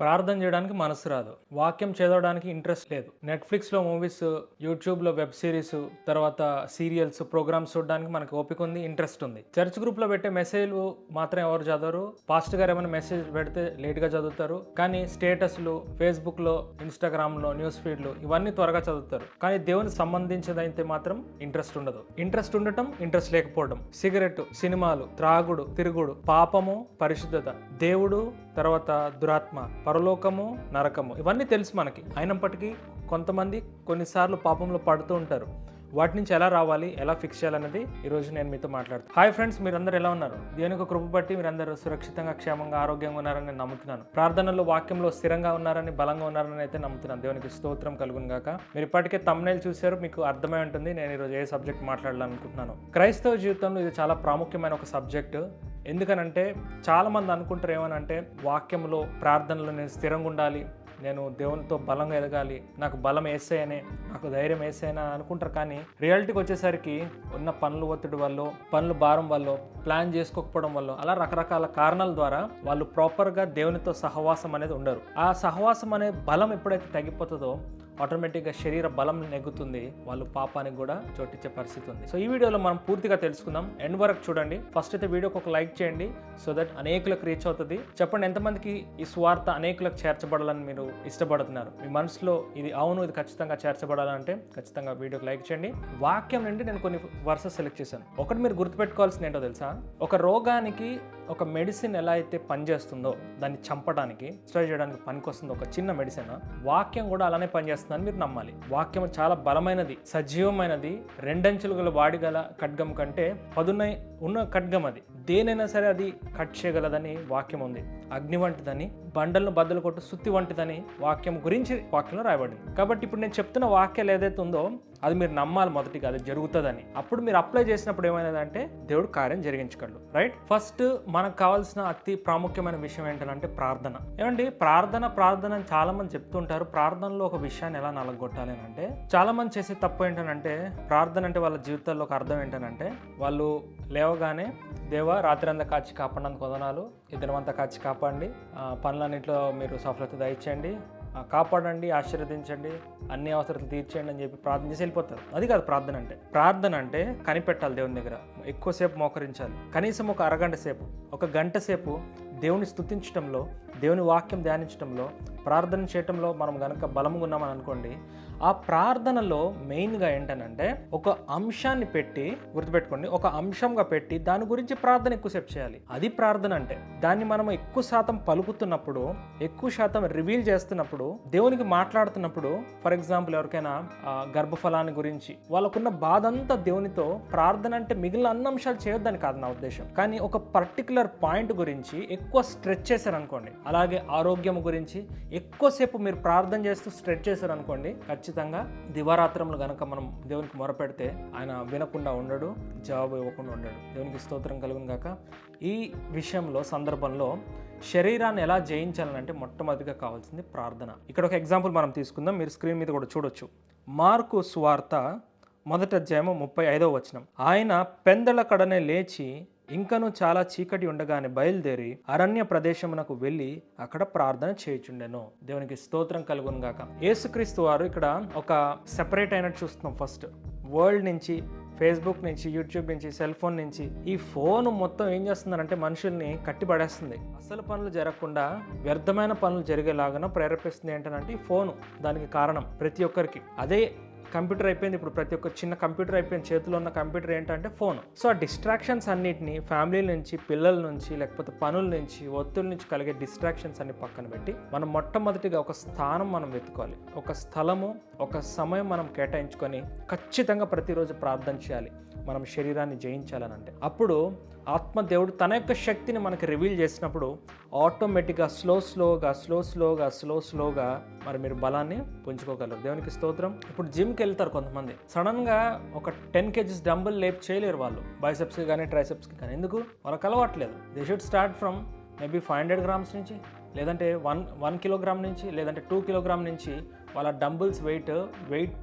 ప్రార్థన చేయడానికి మనసు రాదు. వాక్యం చదవడానికి ఇంట్రెస్ట్ లేదు. నెట్ఫ్లిక్స్లో మూవీస్ యూట్యూబ్లో వెబ్ సిరీస్ తర్వాత సీరియల్స్ ప్రోగ్రామ్స్ చూడడానికి మనకి ఓపిక ఉంది ఇంట్రెస్ట్ ఉంది. చర్చ్ గ్రూప్లో పెట్టే మెసేజ్లు మాత్రం ఎవరు చదవరు. పాస్ట్ గారు ఏమైనా మెసేజ్ పెడితే లేట్గా చదువుతారు. కానీ స్టేటస్లు ఫేస్బుక్లో ఇన్స్టాగ్రామ్లో న్యూస్ ఫీడ్లు ఇవన్నీ త్వరగా చదువుతారు. కానీ దేవునికి సంబంధించినదైతే మాత్రం ఇంట్రెస్ట్ ఉండదు. ఇంట్రెస్ట్ ఉండటం ఇంట్రెస్ట్ లేకపోవడం. సిగరెట్ సినిమాలు త్రాగుడు తిరుగుడు పాపము పరిశుద్ధత. దేవుడు తర్వాత దురాత్మ పరలోకము నరకము. ఇవన్నీ తెలుసు మనకి. అయినప్పటికీ కొంతమంది కొన్నిసార్లు పాపంలో పడుతూ ఉంటారు. వాటి నుంచి ఎలా రావాలి ఎలా ఫిక్స్ చేయాలనేది ఈరోజు నేను మీతో మాట్లాడుతాను హాయ్ ఫ్రెండ్స్ మీరందరూ ఎలా ఉన్నారు? దేని యొక్క కృప బట్టి మీరందరూ సురక్షితంగా క్షేమంగా ఆరోగ్యంగా ఉన్నారని నేను నమ్ముతున్నాను. ప్రార్థనలో వాక్యంలో స్థిరంగా ఉన్నారని బలంగా ఉన్నారని అయితే నమ్ముతున్నాను. దేవునికి స్తోత్రం కలుగును గాక. మీరు ఇప్పటికే తమ్నేలు చూశారు మీకు అర్థమై ఉంటుంది. నేను ఈరోజు ఏ సబ్జెక్ట్ మాట్లాడాలనుకుంటున్నాను. క్రైస్తవ జీవితంలో ఇది చాలా ప్రాముఖ్యమైన ఒక సబ్జెక్టు ఎందుకనంటే చాలామంది అనుకుంటారు ఏమనంటే వాక్యంలో ప్రార్థనలో నేను స్థిరంగా ఉండాలి నేను దేవునితో బలంగా ఎదగాలి నాకు బలం వేసేయనే నాకు ధైర్యం వేసాయని అనుకుంటారు కానీ రియాలిటీకి వచ్చేసరికి ఉన్న పనులు ఒత్తిడి వల్ల పనులు భారం వల్ల ప్లాన్ చేసుకోకపోవడం వల్ల అలా రకరకాల కారణాల ద్వారా వాళ్ళు ప్రాపర్గా దేవునితో సహవాసం అనేది ఉండరు. ఆ సహవాసం అనే బలం ఎప్పుడైతే తగ్గిపోతుందో ఆటోమేటిక్గా శరీర బలం నెగ్గుతుంది వాళ్ళు పాపానికి కూడా చోటిచ్చే పరిస్థితి ఉంది. సో ఈ వీడియోలో మనం పూర్తిగా తెలుసుకుందాం. ఎండ్ వరకు చూడండి. ఫస్ట్ అయితే వీడియోకి ఒక లైక్ చేయండి సో దట్ అనేకులకు రీచ్ అవుతుంది. చెప్పండి ఎంతమందికి ఈ స్వార్థ అనేకులకు చేర్చబడాలని మీరు ఇష్టపడుతున్నారు? మీ మనసులో ఇది అవును ఇది ఖచ్చితంగా చేర్చబడాలంటే ఖచ్చితంగా వీడియోకి లైక్ చేయండి. వాక్యం నుండి నేను కొన్ని వర్సెస్ సెలెక్ట్ చేశాను. ఒకటి మీరు గుర్తుపెట్టుకోవాల్సింది ఏంటో తెలుసా? ఒక రోగానికి ఒక మెడిసిన్ ఎలా అయితే పనిచేస్తుందో దాన్ని చంపడానికి స్టోర్ చేయడానికి పనికొస్తుందో ఒక చిన్న మెడిసిన్. వాక్యం కూడా అలానే చేస్తుందని మీరు నమ్మాలి. వాక్యం చాలా బలమైనది సజీవమైనది. రెండంచులు గల వాడి గల ఖడ్గం కంటే పదునై ఉన్న ఖడ్గం అది దేనైనా సరే అది కట్ చేయగలదని వాక్యం ఉంది అగ్ని వంటిదని బండలను బద్దలు కొట్టు సుత్తి వంటిదని వాక్యం గురించి వాక్యంలో రాయబడింది. కాబట్టి ఇప్పుడు నేను చెప్తున్న వాక్యాలు ఏదైతే ఉందో అది మీరు నమ్మాలి మొదటిగా అది జరుగుతుందని. అప్పుడు మీరు అప్లై చేసినప్పుడు ఏమైనదంటే దేవుడు కార్యం జరిగించగలడు రైట్ ఫస్ట్ మనకు కావాల్సిన అతి ప్రాముఖ్యమైన విషయం ఏంటంటే ప్రార్థన. ఏమండి? ప్రార్థన ప్రార్థన అని చాలా మంది చెప్తుంటారు. ప్రార్థనలో ఒక విషయాన్ని ఎలా నలగొట్టాలి అని అంటే చాలా మంది చేసే తప్పు ఏంటంటే ప్రార్థన అంటే వాళ్ళ జీవితాల్లో ఒక అర్థం ఏంటంటే వాళ్ళు లేవగానే దేవా రాత్రి అంతా కాచి కాపాడడానికి వదనాలు ఈ దినమంతా కాచి కాపాడండి పనులన్నింటిలో మీరు సఫలత దయచేయండి. కాపాడండి ఆశీర్వదించండి అన్ని అవసరాలు తీర్చేయండి అని చెప్పి ప్రార్థన చేసి వెళ్ళిపోతారు. అది కాదు ప్రార్థన అంటే. ప్రార్థన అంటే కనిపెట్టాలి దేవుని దగ్గర. ఎక్కువసేపు మోకరించాలి. కనీసం ఒక అరగంట సేపు ఒక గంట సేపు దేవుని స్థుతించడంలో దేవుని వాక్యం ధ్యానించడంలో ప్రార్థన చేయటంలో మనం కనుక బలంగా ఉన్నామని అనుకోండి ఆ ప్రార్థనలో మెయిన్గా ఏంటనంటే ఒక అంశాన్ని పెట్టి గుర్తుపెట్టుకోండి ఒక అంశంగా పెట్టి దాని గురించి ప్రార్థన ఎక్కువసేపు చేయాలి. అది ప్రార్థన అంటే దాన్ని మనం ఎక్కువ శాతం పలుకుతున్నప్పుడు ఎక్కువ శాతం రివీల్ చేస్తున్నప్పుడు దేవునికి మాట్లాడుతున్నప్పుడు ఫర్ ఎగ్జాంపుల్ ఎవరికైనా గర్భఫలాన్ని గురించి వాళ్ళకున్న బాధ అంతా దేవునితో ప్రార్థన అంటే మిగిలిన అన్ని అంశాలు చేయొద్దని కాదు నా ఉద్దేశం. కానీ ఒక పర్టికులర్ పాయింట్ గురించి ఎక్కువ ఎక్కువ స్ట్రెచ్ చేశారు అనుకోండి అలాగే ఆరోగ్యం గురించి ఎక్కువసేపు మీరు ప్రార్థన చేస్తూ స్ట్రెచ్ చేశారు అనుకోండి ఖచ్చితంగా దివారాత్రములు కనుక మనం దేవునికి మొరపెడితే ఆయన వినకుండా ఉండడు జవాబు ఇవ్వకుండా ఉండడు. దేవునికి స్తోత్రం కలుగును గాక. ఈ విషయంలో సందర్భంలో శరీరాన్ని ఎలా జయించాలంటే మొట్టమొదటిగా కావాల్సింది ప్రార్థన. ఇక్కడ ఒక ఎగ్జాంపుల్ మనం తీసుకుందాం మీరు స్క్రీన్ మీద కూడా చూడొచ్చు. మార్కు స్వార్త మొదట అధ్యాయము ముప్పై ఐదవ వచనం. ఆయన పెందల కడనే లేచి ఇంకను చాలా చీకటి ఉండగానే బయలుదేరి అరణ్య ప్రదేశమునకు వెళ్ళి అక్కడ ప్రార్థన చేయుచుండెను. దేవునికి స్తోత్రం కలుగును గాక. యేసుక్రీస్తు వారు ఇక్కడ ఒక సెపరేట్ అయినట్టు చూస్తున్నాం ఫస్ట్ వరల్డ్ నుంచి ఫేస్బుక్ నుంచి యూట్యూబ్ నుంచి సెల్ ఫోన్ నుంచి ఈ ఫోన్ మొత్తం ఏం చేస్తుందంటే మనుషుల్ని కట్టిపడేస్తుంది. అసలు పనులు జరగకుండా వ్యర్థమైన పనులు జరిగేలాగా ప్రేరేపిస్తుంది ఏంటంటే ఈ ఫోను దానికి కారణం ప్రతి ఒక్కరికి. అదే కంప్యూటర్ అయిపోయింది. ఇప్పుడు ప్రతి ఒక్క చిన్న కంప్యూటర్ అయిపోయింది చేతిలో ఉన్న కంప్యూటర్ ఏంటంటే ఫోన్. సో ఆ డిస్ట్రాక్షన్స్ అన్నిటిని ఫ్యామిలీ నుంచి పిల్లల నుంచి లేకపోతే పనుల నుంచి ఒత్తిడి నుంచి కలిగే డిస్ట్రాక్షన్స్ అన్ని పక్కన పెట్టి మనం మొట్టమొదటిగా ఒక స్థానం మనం వెతుకోవాలి ఒక స్థలము ఒక సమయం మనం కేటాయించుకొని ఖచ్చితంగా ప్రతిరోజు ప్రార్థన చేయాలి. మనం శరీరాన్ని జయించాలని అంటే అప్పుడు ఆత్మ దేవుడు తన యొక్క శక్తిని మనకి రివీల్ చేసినప్పుడు ఆటోమేటిక్గా స్లో స్లోగా స్లో స్లోగా స్లో స్లోగా మరి మీరు బలాన్ని పుంజుకోగలరు. దేవునికి స్తోత్రం. ఇప్పుడు జిమ్కి వెళ్తారు కొంతమంది. సడన్గా ఒక టెన్ కేజీస్ డంబుల్ లేప్ చేయలేరు వాళ్ళు. బైసెప్స్కి కానీ ట్రైసెప్స్కి కానీ ఎందుకు? వాళ్ళకి అలవాట్లేదు they should start from maybe five hundred grams నుంచి లేదంటే వన్ వన్ కిలోగ్రామ్ నుంచి లేదంటే టూ కిలోగ్రామ్ నుంచి వాళ్ళ డంబుల్స్ వెయిట్ వెయిట్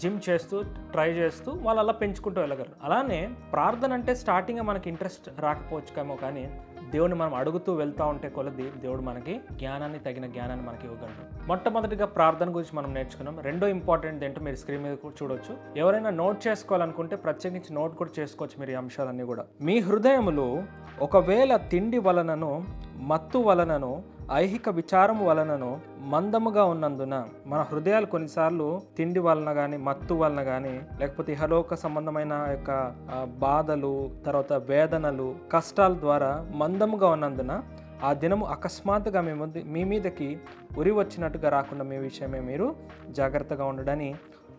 జిమ్ చేస్తూ ట్రై చేస్తూ వాళ్ళు అలా పెంచుకుంటూ వెళ్ళగలరు. అలానే ప్రార్థన అంటే స్టార్టింగ్ మనకి ఇంట్రెస్ట్ రాకపోవచ్చుకేమో కానీ దేవుని మనం అడుగుతూ వెళ్తూ ఉంటే కొలది దేవుడు మనకి జ్ఞానాన్ని తగిన జ్ఞానాన్ని మనకి ఇవ్వగలడు. మొట్టమొదటిగా ప్రార్థన గురించి మనం నేర్చుకున్నాం. రెండో ఇంపార్టెంట్ ఏంటో మీరు స్క్రీన్ మీద కూడా చూడొచ్చు. ఎవరైనా నోట్ చేసుకోవాలనుకుంటే ప్రత్యేకించి నోట్ కూడా చేసుకోవచ్చు మీరు ఈ అంశాలన్నీ కూడా. మీ హృదయములు ఒకవేళ తిండి వలనను మత్తు వలనను ఐహిక విచారం వలనను మందముగా ఉన్నందున మన హృదయాలు కొన్నిసార్లు తిండి వలన కానీ మత్తు వలన కానీ లేకపోతే ఇహలోక సంబంధమైన యొక్క బాధలు తర్వాత వేదనలు కష్టాల ద్వారా మందముగా ఉన్నందున ఆ దినము అకస్మాత్తుగా మీ ముందు మీ మీదకి ఉరి వచ్చినట్టుగా రాకుండా మీ విషయమే మీరు జాగ్రత్తగా ఉండడని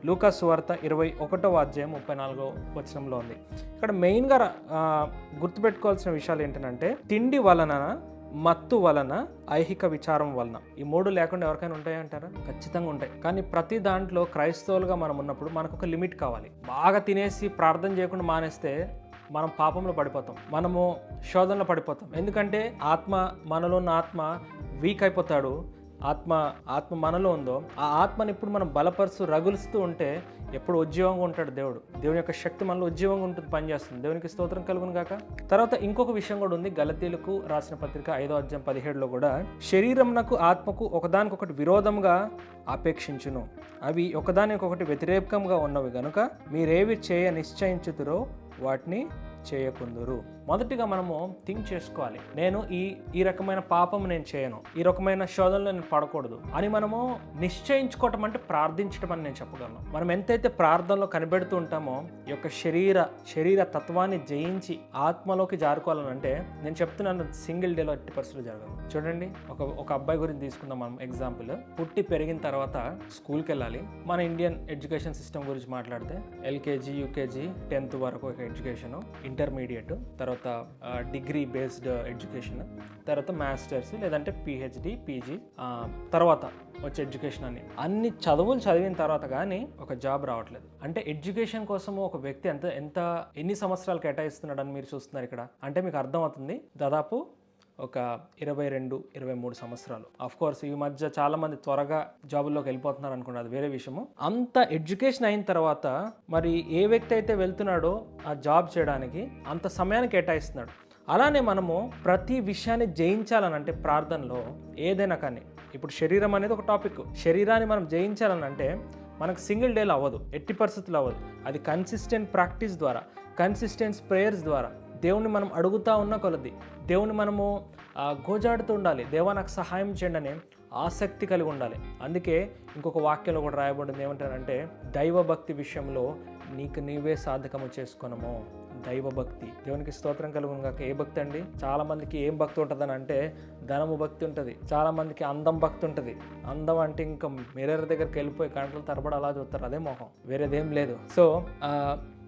లూకాస్ వార్త ఇరవై ఒకటో అధ్యాయం ముప్పై నాలుగో వచనంలో ఉంది. ఇక్కడ మెయిన్గా గుర్తుపెట్టుకోవాల్సిన విషయాలు ఏంటంటే తిండి వలన మత్తు వలన ఐహిక విచారం వలన. ఈ మూడు లేకుండా ఎవరికైనా ఉంటాయంటారా ఖచ్చితంగా ఉంటాయి. కానీ ప్రతి దాంట్లో క్రైస్తవులుగా మనం ఉన్నప్పుడు మనకు ఒక లిమిట్ కావాలి. బాగా తినేసి ప్రార్థన చేయకుండా మానేస్తే మనం పాపంలో పడిపోతాం. మనము శోధనలో పడిపోతాం. ఎందుకంటే ఆత్మ మనలో ఉన్న ఆత్మ వీక్ అయిపోతాడు. ఆత్మ ఆత్మ మనలో ఉందో ఆ ఆత్మని ఇప్పుడు మనం బలపరుస్తూ రగులుస్తూ ఉంటే ఎప్పుడు ఉద్యోగంగా ఉంటాడు దేవుడు. దేవుని యొక్క శక్తి మనలో ఉద్యోగంగా ఉంటుంది పనిచేస్తుంది. దేవునికి స్తోత్రం కలుగును గాక. తర్వాత ఇంకొక విషయం కూడా ఉంది. గలతీలకు రాసిన పత్రిక ఐదో అధ్యాయం పదిహేడులో కూడా శరీరంనకు ఆత్మకు ఒకదానికొకటి విరోధంగా ఆపేక్షించును. అవి ఒకదానికొకటి వ్యతిరేకంగా ఉన్నవి గనుక మీరేవి చేయ నిశ్చయించుతురో వాటిని చేయకుందురు. మొదటిగా మనము థింక్ చేసుకోవాలి. నేను ఈ ఈ రకమైన పాపం నేను చేయను. ఈ రకమైన శోధనలో నేను పడకూడదు. అని మనము నిశ్చయించుకోవటం అంటే ప్రార్థించటం అని నేను చెప్పగలను. మనం ఎంతైతే ప్రార్థనలో కనిపెడుతూ ఉంటామో ఈ యొక్క శరీర శరీర తత్వాన్ని జయించి ఆత్మలోకి జారుకోవాలనంటే నేను చెప్తున్నాను సింగిల్ డేలో ఎట్టి పరిస్థితులు జరగదు. చూడండి ఒక ఒక అబ్బాయి గురించి తీసుకుందాం మనం ఎగ్జాంపుల్ పుట్టి పెరిగిన తర్వాత స్కూల్కి వెళ్ళాలి మన ఇండియన్ ఎడ్యుకేషన్ సిస్టమ్ గురించి మాట్లాడితే ఎల్కేజీ యూకేజీ టెన్త్ వరకు ఒక ఎడ్యుకేషన్ ఇంటర్మీడియట్ తర్వాత తర్వాత డిగ్రీ బేస్డ్ ఎడ్యుకేషన్ తర్వాత మాస్టర్స్ లేదంటే పిహెచ్డి పీజీ తర్వాత వచ్చే ఎడ్యుకేషన్ అని. అన్ని చదువులు చదివిన తర్వాత కానీ ఒక జాబ్ రావట్లేదు. అంటే ఎడ్యుకేషన్ కోసము ఒక వ్యక్తి ఎంత ఎంత ఎన్ని సంవత్సరాలు కేటాయిస్తున్నాడు అని మీరు చూస్తున్నారు ఇక్కడ? అంటే మీకు అర్థమవుతుంది. దాదాపు ఒక ఇరవై రెండు ఇరవై మూడు సంవత్సరాలు. అఫ్ కోర్స్ ఈ మధ్య చాలా మంది త్వరగా జాబుల్లోకి వెళ్ళిపోతున్నారు అనుకోండి అది వేరే విషయము. అంత ఎడ్యుకేషన్ అయిన తర్వాత మరి ఏ వ్యక్తి అయితే వెళ్తున్నాడో ఆ జాబ్ చేయడానికి అంత సమయాన్ని కేటాయిస్తున్నాడు. అలానే మనము ప్రతి విషయాన్ని జయించాలని అంటే ప్రార్థనలో ఏదైనా కానీ ఇప్పుడు శరీరం అనేది ఒక టాపిక్. శరీరాన్ని మనం జయించాలని అంటే మనకు సింగిల్ డేలో అవ్వదు ఎట్టి పరిస్థితులు అవ్వదు. అది కన్సిస్టెంట్ ప్రాక్టీస్ ద్వారా కన్సిస్టెంట్ ప్రేయర్స్ ద్వారా దేవుని మనం అడుగుతా ఉన్న కొలది. దేవుని మనము గోజాడుతూ ఉండాలి. దేవా నాకు సహాయం చేయండి ఆసక్తి కలిగి ఉండాలి. అందుకే ఇంకొక వాక్యంలో కూడా రాయబడింది ఏమంటారంటే దైవభక్తి విషయంలో నీకు నీవే సాధకము చేసుకొనము. దైవభక్తి. దేవునికి స్తోత్రం కలుగును కాక ఏ భక్తి అండి? చాలామందికి ఏం భక్తి ఉంటుందని అంటే ధనము భక్తి ఉంటుంది. చాలామందికి అందం భక్తి ఉంటుంది. అందం అంటే ఇంకా మిర్రర్ దగ్గరికి వెళ్ళిపోయి కంటలు తరబడి అలా చూస్తారు. అదే మొహం. వేరేదేం లేదు. సో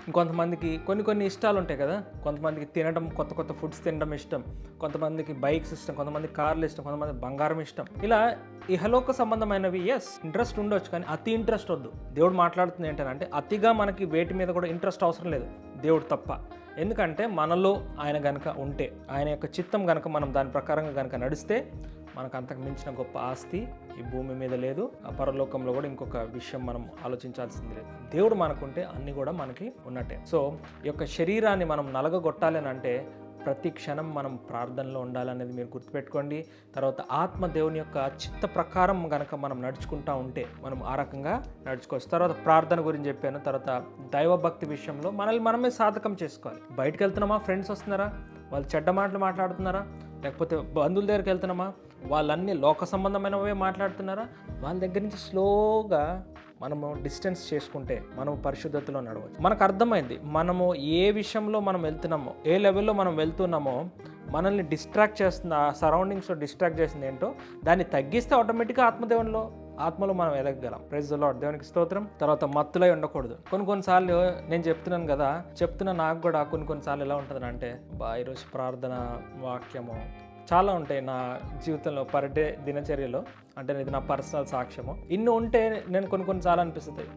ఇంకొంతమందికి కొన్ని కొన్ని ఇష్టాలు ఉంటాయి కదా. కొంతమందికి తినడం కొత్త కొత్త ఫుడ్స్ తినడం ఇష్టం. కొంతమందికి బైక్స్ ఇష్టం కొంతమంది కార్లు ఇష్టం కొంతమంది బంగారం ఇష్టం. ఇలా ఇహలోక సంబంధమైనవి ఎస్ ఇంట్రెస్ట్ ఉండొచ్చు కానీ అతి ఇంట్రెస్ట్ వద్దు. దేవుడు మాట్లాడుతుంది ఏంటంటే అతిగా మనకి వేటి మీద కూడా ఇంట్రెస్ట్ అవసరం లేదు. దేవుడు తప్ప. ఎందుకంటే మనలో ఆయన గనక ఉంటే ఆయన యొక్క చిత్తం గనక మనం దాని ప్రకారంగా గనక నడిస్తే మనకు అంతకు మించిన గొప్ప ఆస్తి ఈ భూమి మీద లేదు. ఆ పరలోకంలో కూడా ఇంకొక విషయం మనం ఆలోచించాల్సింది లేదు. దేవుడు మనకుంటే అన్ని కూడా మనకి ఉన్నట్టే. సో ఈ యొక్క శరీరాన్ని మనం నలగగొట్టాలి అని అంటే ప్రతి క్షణం మనం ప్రార్థనలో ఉండాలనేది మీరు గుర్తుపెట్టుకోండి. తర్వాత ఆత్మ దేవుని యొక్క చిత్త ప్రకారం కనుక మనం నడుచుకుంటా ఉంటే మనం ఆ రకంగా నడుచుకోవచ్చు. తర్వాత ప్రార్థన గురించి చెప్పాను. తర్వాత దైవభక్తి విషయంలో మనల్ని మనమే సాధకం చేసుకోవాలి. బయటకు వెళ్తున్నామా? ఫ్రెండ్స్ వస్తున్నారా? వాళ్ళు చెడ్డ మాటలు మాట్లాడుతున్నారా? లేకపోతే బంధువుల దగ్గరికి వెళ్తున్నామా? వాళ్ళన్నీ లోక సంబంధమైనవే మాట్లాడుతున్నారా? వాళ్ళ దగ్గర నుంచి స్లోగా మనము డిస్టెన్స్ చేసుకుంటే మనం పరిశుద్ధతలో నడవచ్చు. మనకు అర్థమైంది మనము ఏ విషయంలో మనం వెళ్తున్నామో ఏ లెవెల్లో మనం వెళ్తున్నామో మనల్ని డిస్ట్రాక్ట్ చేస్తున్న సరౌండింగ్స్లో డిస్ట్రాక్ట్ చేసింది ఏంటో దాన్ని తగ్గిస్తే ఆటోమేటిక్గా ఆత్మదేవునిలో ఆత్మలో మనం ఎదగగలం. ప్రైజ్ లాడ్ దేవునికి స్తోత్రం. తర్వాత మత్తులై ఉండకూడదు. కొన్ని కొన్నిసార్లు నేను చెప్తున్నాను కదా చెప్తున్న నాకు కూడా కొన్ని కొన్నిసార్లు ఎలా ఉంటుంది అంటే బా ఈరోజు ప్రార్థన వాక్యము చాలా ఉంటాయి నా జీవితంలో పర్ డే దినచర్యలో. అంటే ఇది నా పర్సనల్ సాక్ష్యము. ఇన్ని ఉంటే నేను కొన్ని కొన్ని చాలా అనిపిస్తుంది.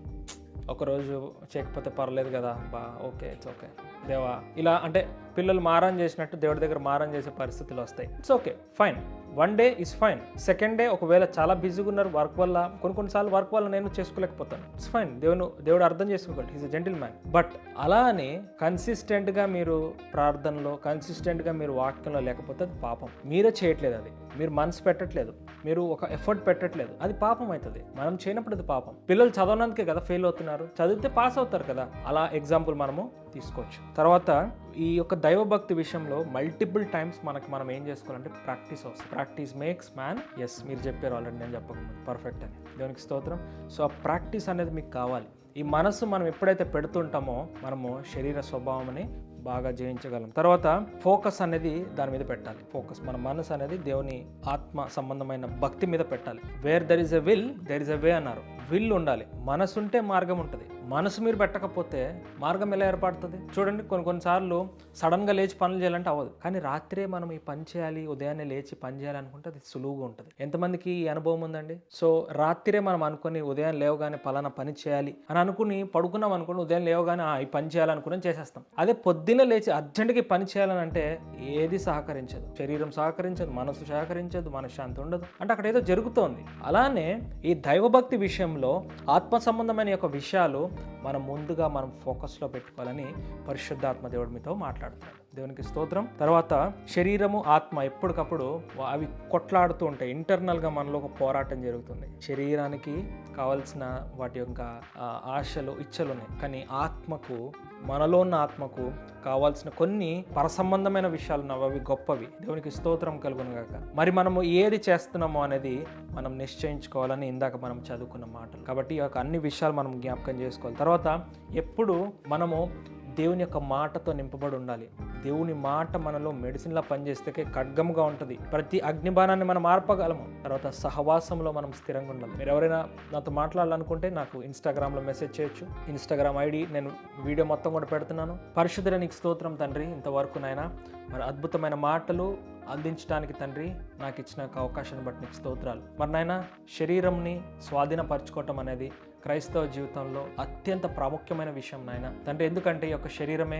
ఒకరోజు చేయకపోతే పర్లేదు కదా బా ఓకే ఇట్స్ ఓకే. దేవా ఇలా అంటే పిల్లలు మారం చేసినట్టు దేవుడి దగ్గర మారం చేసే పరిస్థితులు వస్తాయి. It's okay fine one day is fine second day ఒకవేళ చాలా బిజీగా ఉన్నారు వర్క్ వల్ల కొన్ని కొన్నిసార్లు వర్క్ వల్ల నేను చేసుకోలేకపోతాను. ఇట్స్ ఫైన్ దేవుడు దేవుడు అర్థం చేసుకోగలడు. Is a gentleman but అలా అని కన్సిస్టెంట్గా మీరు ప్రార్థనలో కన్సిస్టెంట్గా మీరు వాక్యంలో లేకపోతే అది పాపం. మీరే చేయట్లేదు అది. మీరు మనసు పెట్టట్లేదు. మీరు ఒక ఎఫర్ట్ పెట్టట్లేదు. అది పాపం అవుతుంది మనం చేయనప్పుడు అది పాపం. పిల్లలు చదవనందుకే కదా ఫెయిల్ అవుతున్నారు. చదివితే పాస్ అవుతారు కదా. అలా ఎగ్జాంపుల్ మనము తీసుకోవచ్చు. తర్వాత ఈ యొక్క దైవభక్తి విషయంలో మల్టిపుల్ టైమ్స్ మనకి మనం ఏం చేసుకోవాలంటే ప్రాక్టీస్ అవసరం ప్రాక్టీస్ మేక్స్ మ్యాన్ ఎస్ మీరు చెప్పారు ఆల్రెడీ నేను చెప్పకముందు. పర్ఫెక్ట్ అని. దేవునికి స్తోత్రం. సో ఆ ప్రాక్టీస్ అనేది మీకు కావాలి. ఈ మనసు మనం ఎప్పుడైతే పెడుతుంటామో మనము శరీర స్వభావం బాగా జయించగలం. తర్వాత ఫోకస్ అనేది దాని మీద పెట్టాలి. ఫోకస్ మన మనసు అనేది దేవుని ఆత్మ సంబంధమైన భక్తి మీద పెట్టాలి. Where there is a will there is a way అన్నారు. విల్ ఉండాలి. మనసు ఉంటే మార్గం ఉంటుంది. మనసు మీరు పెట్టకపోతే మార్గం ఎలా ఏర్పడుతుంది? చూడండి కొన్ని కొన్నిసార్లు సడన్గా లేచి పనులు చేయాలంటే అవ్వదు. కానీ రాత్రే మనం ఈ పని చేయాలి ఉదయాన్నే లేచి పని చేయాలనుకుంటే అది సులువుగా ఉంటుంది. ఎంతమందికి ఈ అనుభవం ఉందండి? సో రాత్రే మనం అనుకుని ఉదయం లేవగానే పలానా పని చేయాలి అని అనుకుని పడుకున్నాం అనుకుని ఉదయం లేవగానే ఈ పని చేయాలనుకుని చేసేస్తాం. అదే పొద్దున్న లేచి అర్జెంట్గా పని చేయాలని అంటే ఏది సహకరించదు. శరీరం సహకరించదు మనసు సహకరించదు మనశ్శాంతి ఉండదు. అంటే అక్కడ ఏదో జరుగుతోంది. అలానే ఈ దైవభక్తి విషయంలో ఆత్మ సంబంధమైన యొక్క విషయాలు మనం ముందుగా మనం ఫోకస్లో పెట్టుకోవాలని పరిశుద్ధాత్మ దేవుడి మీతో మాట్లాడుతాడు దేవునికి స్తోత్రం. తర్వాత శరీరము ఆత్మ ఎప్పటికప్పుడు అవి కొట్లాడుతూ ఉంటాయి. ఇంటర్నల్గా మనలో ఒక పోరాటం జరుగుతుంది. శరీరానికి కావాల్సిన వాటి యొక్క ఆశలు ఇచ్చలు ఉన్నాయి. కానీ ఆత్మకు మనలో ఉన్న ఆత్మకు కావాల్సిన కొన్ని పరసంబంధమైన విషయాలు ఉన్నవి అవి గొప్పవి. దేవునికి స్తోత్రం కలుగును గాక. మరి మనము ఏది చేస్తున్నామో అనేది మనం నిశ్చయించుకోవాలని ఇందాక మనం చదువుకున్న మాటలు. కాబట్టి ఈ యొక్క అన్ని విషయాలు మనం జ్ఞాపకం చేసుకోవాలి. తర్వాత ఎప్పుడు మనము దేవుని యొక్క మాటతో నింపబడి ఉండాలి. దేవుని మాట మనలో మెడిసిన్లా పనిచేస్తే ఖడ్గముగా ఉంటుంది. ప్రతి అగ్నిబాణాన్ని మనం ఆర్పగలము. తర్వాత సహవాసంలో మనం స్థిరంగా ఉండాలి. మీరు ఎవరైనా నాతో మాట్లాడాలనుకుంటే నాకు ఇన్స్టాగ్రామ్లో మెసేజ్ చేయొచ్చు. ఇన్స్టాగ్రామ్ ఐడి నేను వీడియో మొత్తం కూడా పెడుతున్నాను. పరిశుద్ధుల నీకు స్తోత్రం తండ్రి. ఇంతవరకు నాయన మరి అద్భుతమైన మాటలు అందించడానికి తండ్రి నాకు ఇచ్చిన ఒక అవకాశాన్ని బట్టి నీకు స్తోత్రాలు. మరి నాయన శరీరంని స్వాధీనపరచుకోవటం అనేది క్రైస్తవ జీవితంలో అత్యంత ప్రాముఖ్యమైన విషయం నాయన. తండ్రి ఎందుకంటే ఈ యొక్క శరీరమే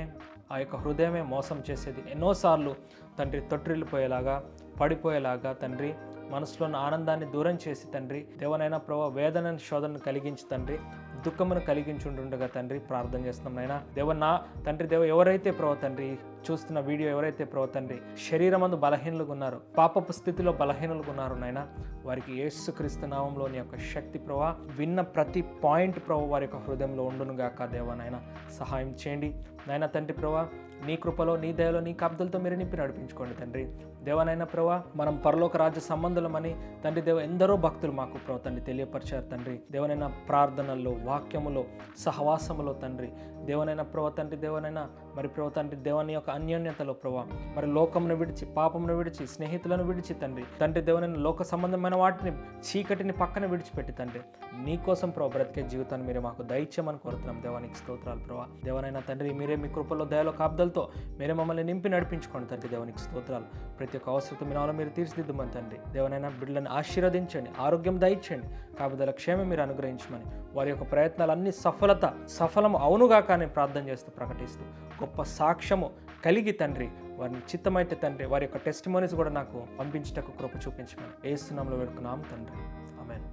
ఆ యొక్క హృదయమే మోసం చేసేది. ఎన్నోసార్లు తండ్రి తొట్టిల్లిపోయేలాగా పడిపోయేలాగా తండ్రి మనసులోని ఆనందాన్ని దూరం చేసి తండ్రి దేవనైనా ప్రభావ వేదన శోధనను కలిగించి తండ్రి దుఃఖమును కలిగించుండగా తండ్రి ప్రార్థన చేస్తున్నాం నాయన. దేవ నా తండ్రి దేవ ఎవరైతే ప్రభు తండ్రి చూస్తున్న వీడియో ఎవరైతే ప్రభు తండ్రి శరీరమందు బలహీనులుగా ఉన్నారు పాపపు స్థితిలో బలహీనులుగా ఉన్నారు నాయన వారికి యేసుక్రీస్తు నామంలోని యొక్క శక్తి ప్రభా విన్న ప్రతి పాయింట్ ప్రభు వారి యొక్క హృదయంలో ఉండునుగాక దేవ నాయన. సహాయం చేయండి. నాయన తండ్రి ప్రభా నీ కృపలో నీ దయలో నీ కబ్దులతో మీరు నింపి నడిపించుకోండి తండ్రి. దేవనైనా ప్రభా మనం పరలోక రాజ్య సంబంధులమని తండ్రి దేవ ఎందరో భక్తులు మాకు ప్రభు తండ్రి తెలియపరిచారు తండ్రి. దేవనైనా ప్రార్థనల్లో వాక్యములో సహవాసములో తండ్రి. దేవనైనా ప్రభా తండ్రి దేవనైనా మరి ప్రభు తండ్రి దేవని యొక్క అన్యోన్యతలో ప్రభా మరి లోకమును విడిచి పాపమును విడిచి స్నేహితులను విడిచి తండ్రి. తండ్రి దేవనైనా లోక సంబంధమైన వాటిని చీకటిని పక్కన విడిచిపెట్టి తండ్రి. నీకోసం ప్రభు బ్రతికే జీవితాన్ని మీరు మాకు దయచేయమని కోరుతున్నాం దేవానికి స్తోత్రాలు ప్రభా. దేవనైనా తండ్రి మీరే మీ కృపలో దయలో కాబ్దలతో మీరే మమ్మల్ని నింపి నడిపించుకోండి తండ్రి దేవానికి స్తోత్రాలు. ప్రతి యొక్క అవసరత మీ నాలో మీరు తీర్చిదిద్దమని తండ్రి. దేవనైనా బిడ్డలను ఆశీర్వదించండి ఆరోగ్యం దయచండి కాపుదల క్షేమం మీరు అనుగ్రహించమని వారి యొక్క ప్రయత్నాలన్నీ సఫలత సఫలం అవునుగా కానీ ప్రార్థన చేస్తూ ప్రకటిస్తూ గొప్ప సాక్ష్యము కలిగి తండ్రి వారిని చిత్తమైతే తండ్రి వారి యొక్క టెస్ట్ కూడా నాకు పంపించటకు కృప చూపించమని ఏస్తున్నాంలో వేడుకున్నాం తండ్రి.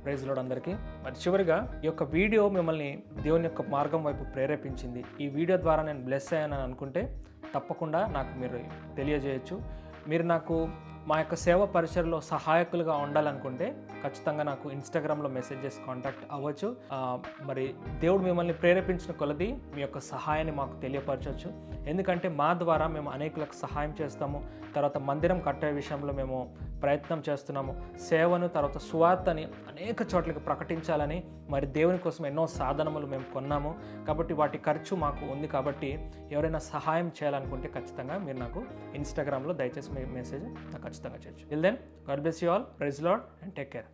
ప్రైజ్ లోడ్ అందరికీ. మరి చివరిగా ఈ యొక్క వీడియో మిమ్మల్ని దేవుని యొక్క మార్గం వైపు ప్రేరేపించింది. ఈ వీడియో ద్వారా నేను బ్లెస్ అయ్యానని అనుకుంటే తప్పకుండా నాకు మీరు తెలియజేయచ్చు. మీరు నాకు మా యొక్క సేవ పరిచయలో సహాయకులుగా ఉండాలనుకుంటే ఖచ్చితంగా నాకు ఇన్స్టాగ్రామ్లో మెసేజెస్ కాంటాక్ట్ అవ్వచ్చు. మరి దేవుడు మిమ్మల్ని ప్రేరేపించిన కొలది మీ యొక్క సహాయాన్ని మాకు తెలియపరచవచ్చు. ఎందుకంటే మా ద్వారా మేము అనేకులకు సహాయం చేస్తాము. తర్వాత మందిరం కట్టే విషయంలో మేము ప్రయత్నం చేస్తున్నాము. సేవను తర్వాత సువార్తని అనేక చోట్లకి ప్రకటించాలని మరి దేవుని కోసం ఎన్నో సాధనములు మేము కొన్నాము. కాబట్టి వాటి ఖర్చు మాకు ఉంది కాబట్టి ఎవరైనా సహాయం చేయాలనుకుంటే ఖచ్చితంగా మీరు నాకు ఇన్స్టాగ్రామ్లో దయచేసి మీ మెసేజ్ నాకు Stagha Till then, God bless you all. Praise Lord and take care.